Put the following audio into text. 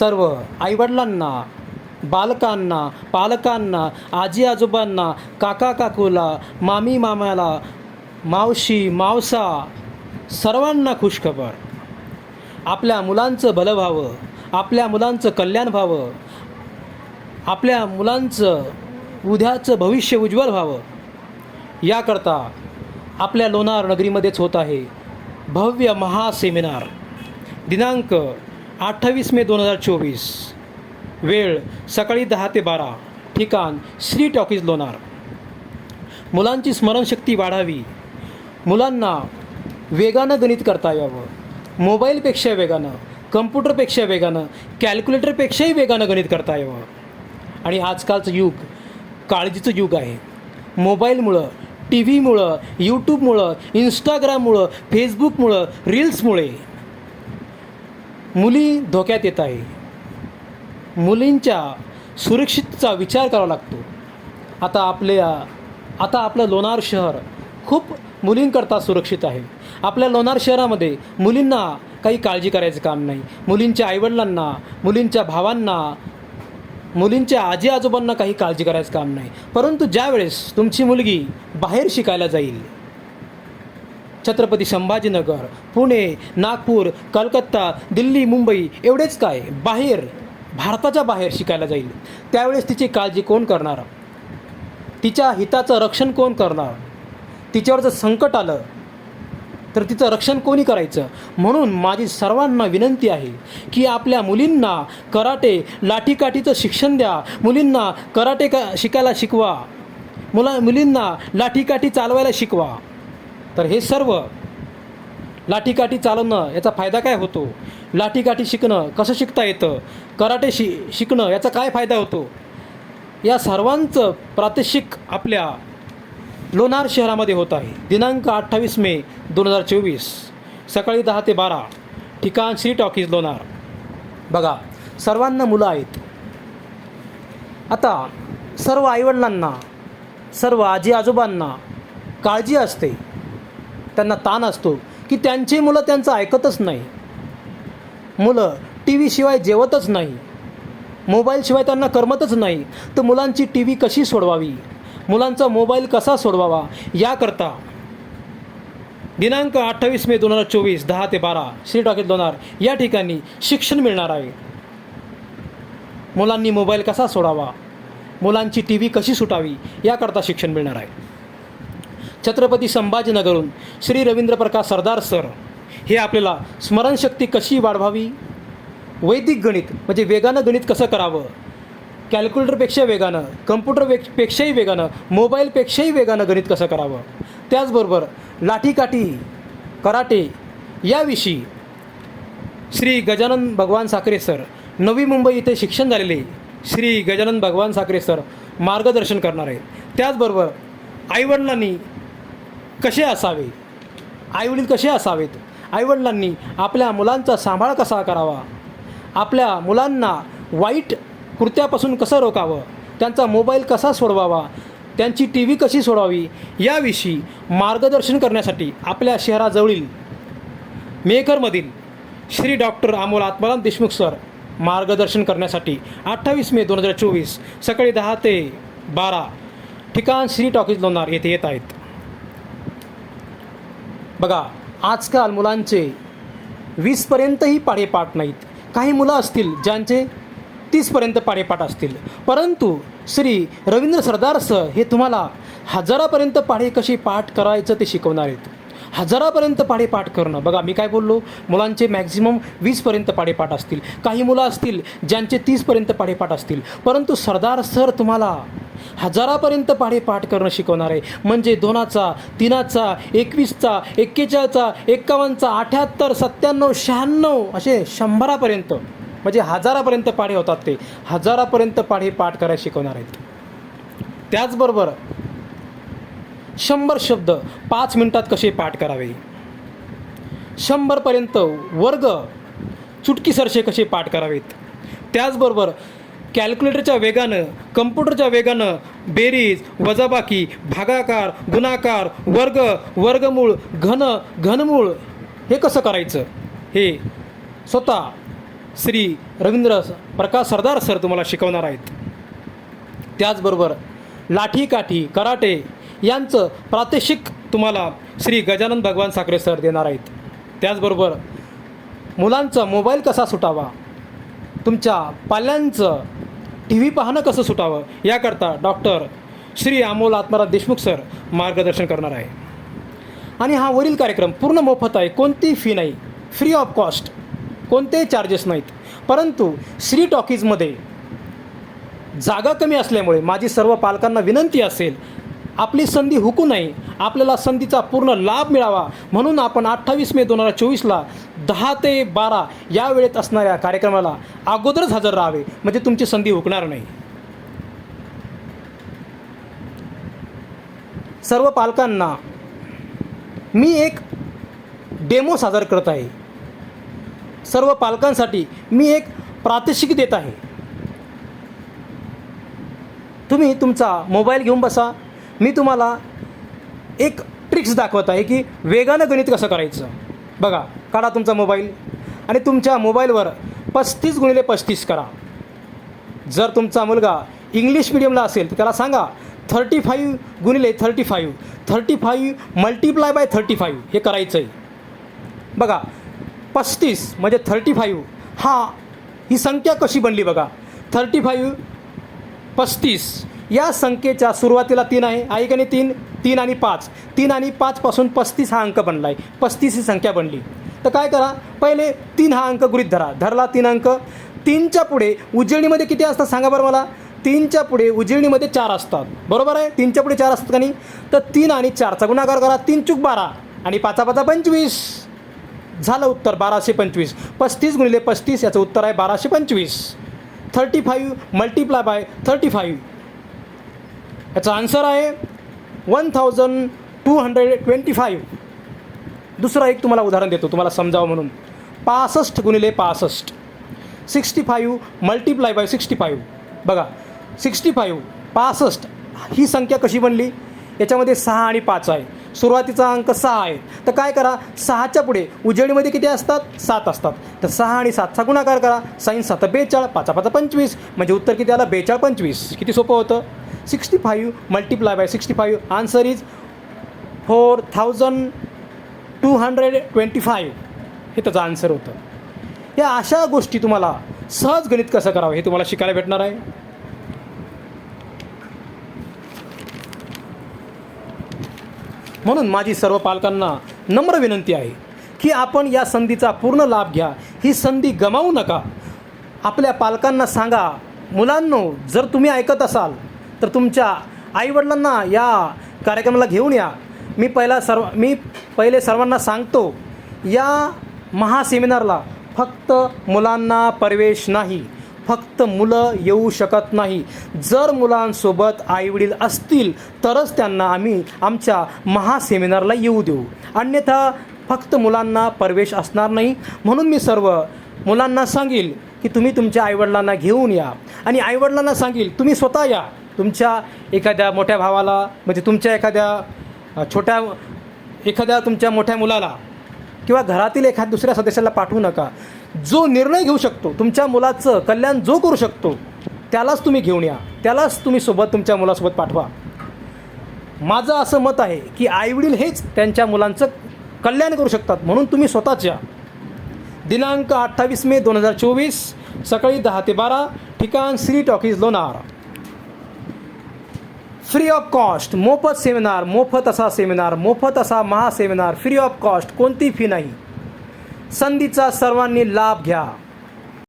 सर्व आईवडिलांना बालकांना पालकांना आजी आजोबांना काका काकूला मामी मामाला मावशी मावसा सर्वांना खुशखबर. आपल्या मुलांचं भलं व्हावं आपल्या मुलांचं कल्याण व्हावं आपल्या मुलांचं उद्याचं भविष्य उज्ज्वल व्हावं. याकरता आपल्या लोणार नगरीमध्येच होत आहे भव्य महासेमिनार दिनांक अठ्ठावीस मे दोन हजार चोवीस. वेळ सकाळी दहा ते बारा. ठिकाण श्री टॉकीज लोणार. मुलांची स्मरणशक्ती वाढावी. मुलांना वेगानं गणित करता यावं. मोबाईलपेक्षा वेगानं कम्प्युटरपेक्षा वेगानं कॅल्क्युलेटरपेक्षाही वेगानं गणित करता यावं. आणि आजकालचं युग काळजीचं युग आहे. मोबाईलमुळं टी व्हीमुळं यूट्यूबमुळं इंस्टाग्राममुळं फेसबुकमुळं रील्समुळे मुली धोक्यात येत आहे. मुलींच्या सुरक्षितचा विचार करावा लागतो. आता आपल्या आता आपलं लोणार शहर खूप मुलींकरता सुरक्षित आहे. आपल्या लोणार शहरामध्ये मुलींना काही काळजी करायचं काम नाही. मुलींच्या आईवडिलांना मुलींच्या भावांना मुलींच्या आजी आजोबांना काही काळजी करायचं काम नाही. परंतु ज्यावेळेस तुमची मुलगी बाहेर शिकायला जाईल छत्रपती संभाजीनगर पुणे नागपूर कलकत्ता दिल्ली मुंबई एवढेच काय बाहेर भारताच्या बाहेर शिकायला जाईल. त्यावेळेस तिची काळजी कोण करणार? तिच्या हिताचं रक्षण कोण करणार? तिच्यावर जर संकट आलं तर तिचं रक्षण कोणी करायचं? म्हणून माझी सर्वांना विनंती आहे की आपल्या मुलींना कराटे लाठीकाठीचं शिक्षण द्या. मुलींना कराटे का शिकायला शिकवा. मुला मुलींना लाठीकाठी चालवायला शिकवा. तर हे सर्व लाठीकाठी चालवणं याचा फायदा काय होतो? लाठीकाठी शिकणं कसं शिकता येतं? कराटे शि शिकणं याचा काय फायदा होतो? या सर्वांचं प्रात्यक्षिक आपल्या लोणार शहरामध्ये होत आहे. दिनांक अठ्ठावीस मे दोन हजार चोवीस सकाळी दहा ते बारा ठिकाण श्री टॉकीज लोणार. बघा सर्वांना मुलं आहेत. आता सर्व आईवडिलांना सर्व आजी आजोबांना काळजी असते. त्यांना ताण असतो की त्यांची मुलं त्यांचं ऐकतच नाही. मुलं टी व्हीशिवाय जेवतच नाही. मोबाईलशिवाय त्यांना करमतच नाही. तर मुलांची टी व्ही कशी सोडवावी? मुलांचा मोबाईल कसा सोडवावा? याकरता दिनांक अठ्ठावीस मे दोन हजार चोवीस दहा ते बारा श्री टॉकीत लोणार या ठिकाणी शिक्षण मिळणार आहे. मुलांनी मोबाईल कसा सोडावा? मुलांची टी व्ही कशी सुटावी? याकरता शिक्षण मिळणार आहे. छत्रपती संभाजीनगरहून श्री रवींद्र प्रकाश सरदार सर हे आपल्याला स्मरणशक्ती कशी वाढवावी? वैदिक गणित म्हणजे वेगानं गणित कसं करावं? कॅल्क्युलेटरपेक्षा वेगानं कम्प्युटर वे पेक्षाही वेगानं मोबाईलपेक्षाही वेगानं गणित कसं करावं? त्याचबरोबर लाठीकाठी कराटे याविषयी श्री गजानन भगवान साखरे सर नवी मुंबई इथे शिक्षण झालेले श्री गजानन भगवान साखरे सर मार्गदर्शन करणार आहेत. त्याचबरोबर आईवडिलांनी कसे असावे? आईवडील कसे असावेत? आईवडिलांनी आपल्या मुलांचा सांभाळ कसा करावा? आपल्या मुलांना वाईट कृत्यापासून कसं रोखावं? त्यांचा मोबाईल कसा सोडवावा? त्यांची टी व्ही कशी सोडवावी याविषयी मार्गदर्शन करण्यासाठी आपल्या शहराजवळील मेकरमधील श्री डॉक्टर अमोल आत्माराम देशमुख सर मार्गदर्शन करण्यासाठी अठ्ठावीस मे दोन हजार चोवीस सकाळी दहा ते बारा ठिकाण श्री टॉकीज लोणार येथे येत आहेत. बघा आजकाल मुलांचे वीसपर्यंतही पाढेपाठ नाहीत. काही मुलं असतील ज्यांचे तीसपर्यंत पाढेपाठ असतील. परंतु श्री रवींद्र सरदार सर हे तुम्हाला हजारापर्यंत पाढे कसे पाठ करायचं ते शिकवणार आहेत. हजारापर्यंत पाढेपाठ करणं. बघा मी काय बोललो? मुलांचे मॅक्झिमम वीसपर्यंत पाढेपाठ असतील. काही मुलं असतील ज्यांचे तीसपर्यंत पाढेपाठ असतील. परंतु सरदार सर तुम्हाला हजारापर्यंत पाढेपाठ करणं शिकवणार आहे. म्हणजे दोनाचा तिनाचा एकवीसचा एक्केचाळीसचा एक्कावन्नचा अठ्याहत्तर सत्त्याण्णव शहाण्णव असे शंभरापर्यंत. म्हणजे हजारापर्यंत पाढे होतात ते. हजारापर्यंत पाढे पाठ करायला शिकवणार आहेत. त्याचबरोबर शंभर शब्द पाच मिनटात कसे पाठ करावे? शंभरपर्यंत वर्ग चुटकीसरसे कसे पाठ करावेत? त्याचबरोबर कॅल्क्युलेटरच्या वेगानं कम्प्युटरच्या वेगानं बेरीज वजाबाकी भागाकार गुणाकार वर्ग वर्गमूळ घन घनमूळ हे कसं करायचं? हे स्वतः श्री रवींद्र प्रकाश सरदार सर तुम्हाला शिकवणार आहेत. त्याचबरोबर लाठी काठी कराटे यांचं प्रात्यक्षिक तुम्हाला श्री गजानन भगवान साखरे सर देणार आहेत. त्याचबरोबर मुलांचा मोबाईल कसा सुटावा? तुमच्या पाल्यांचं टी व्ही पाहणं कसं सुटावं? याकरता डॉक्टर श्री अमोल आत्माराम देशमुख सर मार्गदर्शन करणार आहे. आणि हा वरील कार्यक्रम पूर्ण मोफत आहे कोणतीही फी नाही फ्री ऑफ कॉस्ट कोणतेही चार्जेस नाहीत. परंतु श्री टॉकीजमध्ये जागा कमी असल्यामुळे माझी सर्व पालकांना विनंती असेल आपली संधी हुकू नये. आपल्याला संधीचा पूर्ण लाभ मिळावा. म्हणून आपण अठ्ठावीस मे दोन हजार चोवीसला दहा ते बारा या वेळेत असणाऱ्या कार्यक्रमाला अगोदरच हजर राहावे. म्हणजे तुमची संधी हुकणार नाही. सर्व पालकांना मी एक डेमो सादर करत आहे. सर्व पालकांसाठी मी एक प्रात्यक्षिक देत आहे. तुम्ही तुमचा मोबाईल घेऊन बसा. मी तुम्हाला एक ट्रिक्स दाखवत आहे की वेगानं गणित कसं करायचं. बघा काढा तुमचा मोबाईल आणि तुमच्या मोबाईलवर पस्तीस गुणिले पस्तीस करा. जर तुमचा मुलगा इंग्लिश मिडियमला असेल तर त्याला सांगा थर्टी फाईव्ह गुणिले thirty five thirty five multiply by thirty five हे करायचं आहे बघा पस्तीस म्हणजे थर्टी फाईव्ह हा ही संख्या कशी बनली बघा. थर्टी फाईव्ह पस्तीस या संख्येच्या सुरुवातीला तीन आहे. आहे का नाही? तीन तीन आणि पाच. तीन आणि पाचपासून पस्तीस हा अंक बनला आहे पस्तीस ही संख्या बनली. तर काय करा? पहिले तीन हा अंक गृहित धरा. धरला तीन अंक. तीनच्या पुढे उजळणीमध्ये किती असतात सांगा बरं मला. तीनच्या पुढे उजळणीमध्ये चार असतात. बरोबर आहे? तीनच्या पुढे चार असतात का नाही? तर तीन आणि चारचा गुणाकार करा. तीन चूक बारा आणि पाचा पाचा पंचवीस. झालं उत्तर बाराशे पंचवीस. पस्तीस गुणिले पस्तीस याचं उत्तर आहे बाराशे पंचवीस. Thirty five multiply by thirty five. याचा आन्सर आहे one thousand two hundred twenty five दुसरं एक तुम्हाला उदाहरण देतो तुम्हाला समजावं म्हणून. पासष्ट गुणिले पासष्ट. Sixty five multiply by sixty five बघा सिक्स्टी फाईव्ह पासष्ट ही संख्या कशी बनली? याच्यामध्ये सहा आणि पाच आहे. सुरुवातीचा अंक सहा आहे. तर काय करा सहाच्या पुढे उजळीमध्ये किती असतात? सात असतात. तर सहा आणि सातचा गुणाकार करा. साईन सात बेचाळ पाचा पाचा पंचवीस. म्हणजे उत्तर किती आलं? बेचाळ पंचवीस. किती सोपं होतं? Sixty five multiply by sixty five. Answer is four thousand two hundred twenty five. हे त्याचं आन्सर होतं. या अशा गोष्टी तुम्हाला सहज गणित कसं करावं हे तुम्हाला शिकायला भेटणार आहे. म्हणून माझी सर्व पालकांना नम्र विनंती आहे की आपण या संधीचा पूर्ण लाभ घ्या. ही संधी गमावू नका. आपल्या पालकांना सांगा मुलांनो जर तुम्ही ऐकत असाल तर तुमच्या आईवडिलांना या कार्यक्रमाला घेऊन या. मी पहिला सर्व मी पहिले सर्वांना सांगतो या महासेमिनारला फक्त मुलांना प्रवेश नाही. फक्त मुलं येऊ शकत नाही. जर मुलांसोबत आईवडील असतील तरच त्यांना आम्ही आमच्या महासेमिनारला येऊ देऊ. अन्यथा फक्त मुलांना प्रवेश असणार नाही. म्हणून मी सर्व मुलांना सांगेल की तुम्ही तुमच्या आईवडिलांना घेऊन या. आणि आईवडिलांना सांगेल तुम्ही स्वतः या. तुमच्या एखाद्या मोठ्या भावाला म्हणजे तुमच्या एखाद्या छोट्या एखाद्या तुमच्या मोठ्या मुलाला किंवा घरातील एखाद्या दुसऱ्या सदस्याला पाठवू नका. जो निर्णय घेऊ शकतो तुमच्या मुलाचं कल्याण जो करू शकतो त्यालाच तुम्ही घेऊन या. त्यालाच तुम्ही सोबत तुमच्या मुलासोबत पाठवा. माझं असं मत आहे की आईवडील हेच त्यांच्या मुलांचं कल्याण करू शकतात म्हणून तुम्ही स्वतःच या. दिनांक अठ्ठावीस मे दोन हजार चोवीस सकाळी दहा ते बारा ठिकाण Shri talkies Lonar. Free of cost मोफत सेमिनार मोफत असा सेमिनार मोफत असा महासेमिनार फ्री ऑफ कॉस्ट कोणती फी नाही. संधीचा सर्वांनी लाभ घ्या.